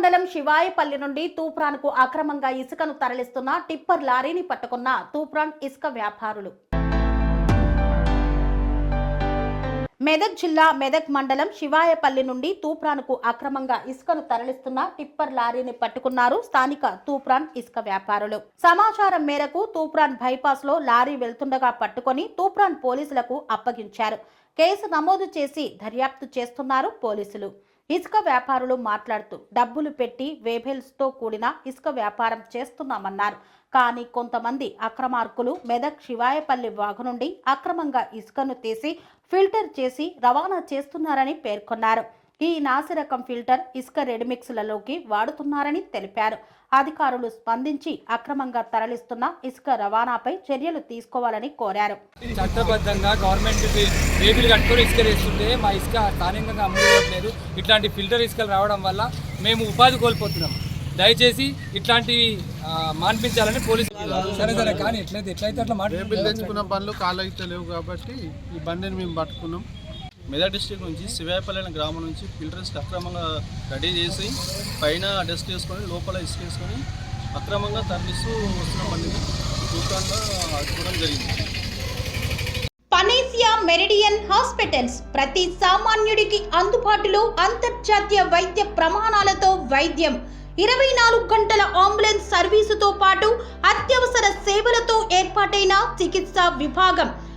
మండలం శివాయపల్లి నుండి తూప్రాన్కు అక్రమంగా ఇసుకను తరలిస్తున్న టిప్పర్ లారీని పట్టుకున్న తూప్రాన్ ఇసుక వ్యాపారులు. మెదక్ జిల్లా మెదక్ మండలం శివాయపల్లి నుండి తూప్రాన్కు అక్రమంగా ఇసుకను తరలిస్తున్న టిప్పర్ లారీని పట్టుకున్నారు స్థానిక తూప్రాన్ ఇసుక వ్యాపారులు. సమాచారం మేరకు తూప్రాన్ బైపాస్లో లారీ వెళ్తుండగా పట్టుకొని తూప్రాన్ పోలీసులకు అప్పగించారు. కేసు నమోదు చేసి దర్యాప్తు చేస్తున్నారు పోలీసులు. ఇసుక వ్యాపారులు మాట్లాడుతూ డబ్బులు పెట్టి వేబెల్స్తో కూడిన ఇసుక వ్యాపారం చేస్తున్నామన్నారు. కానీ కొంతమంది అక్రమార్కులు మెదక్ శివాయపల్లి వాగు నుండి అక్రమంగా ఇసుకను తీసి ఫిల్టర్ చేసి రవాణా చేస్తున్నారని పేర్కొన్నారు. ఈ నాసిరకం ఫిల్టర్ ఇసుక రెడిమిక్స్లలోకి వాడుతున్నారని తెలిపారు. అధికారులు స్పందించి అక్రమంగా తరలిస్తున్న ఇసుక రవాణాపై చర్యలు తీసుకోవాలని కోరారు. చట్టబద్ధంగా గవర్నమెంట్ రేబులు కట్టుకొని ఇసుక వేస్తుంటే మా ఇసుక స్థానికంగా అమ్ముకోవట్లేదు. ఇట్లాంటి ఫిల్టర్ ఇసుకలు రావడం వల్ల మేము ఉపాధి కోల్పోతున్నాం. దయచేసి ఇట్లాంటివి మాన్పించాలని పోలీసులు సరే సరే కానీ ఎట్లయితే ఎట్లయితే అట్లా మాట రేపులు తెచ్చుకున్న బండ్లు కాళ్ళు అయితే లేవు కాబట్టి ఈ బండిని మేము పట్టుకున్నాం. మెదక్ డిస్ట్రిక్ట్ నుంచి శివాయపల్లి గ్రామం నుంచి ఫిల్టర్స్కి అక్రమంగా రెడీ చేసి పైన డస్ట్ వేసుకొని లోపల ఇసుక వేసుకొని అక్రమంగా తరలిస్తూ వస్తున్న బండిని తూకాన్గా అడ్డుకోవడం జరిగింది. పనేసియా మెరిడియన్ హాస్పిటల్స్ ప్రతి సామాన్యుడికి అందుబాటులో అంతర్జాతీయ వైద్య ప్రమాణాలతో వైద్యం. ఇరవై నాలుగు గంటల అంబులెన్స్ సర్వీసుతో పాటు అత్యవసర సేవలతో ఏర్పాటైన చికిత్సా విభాగం.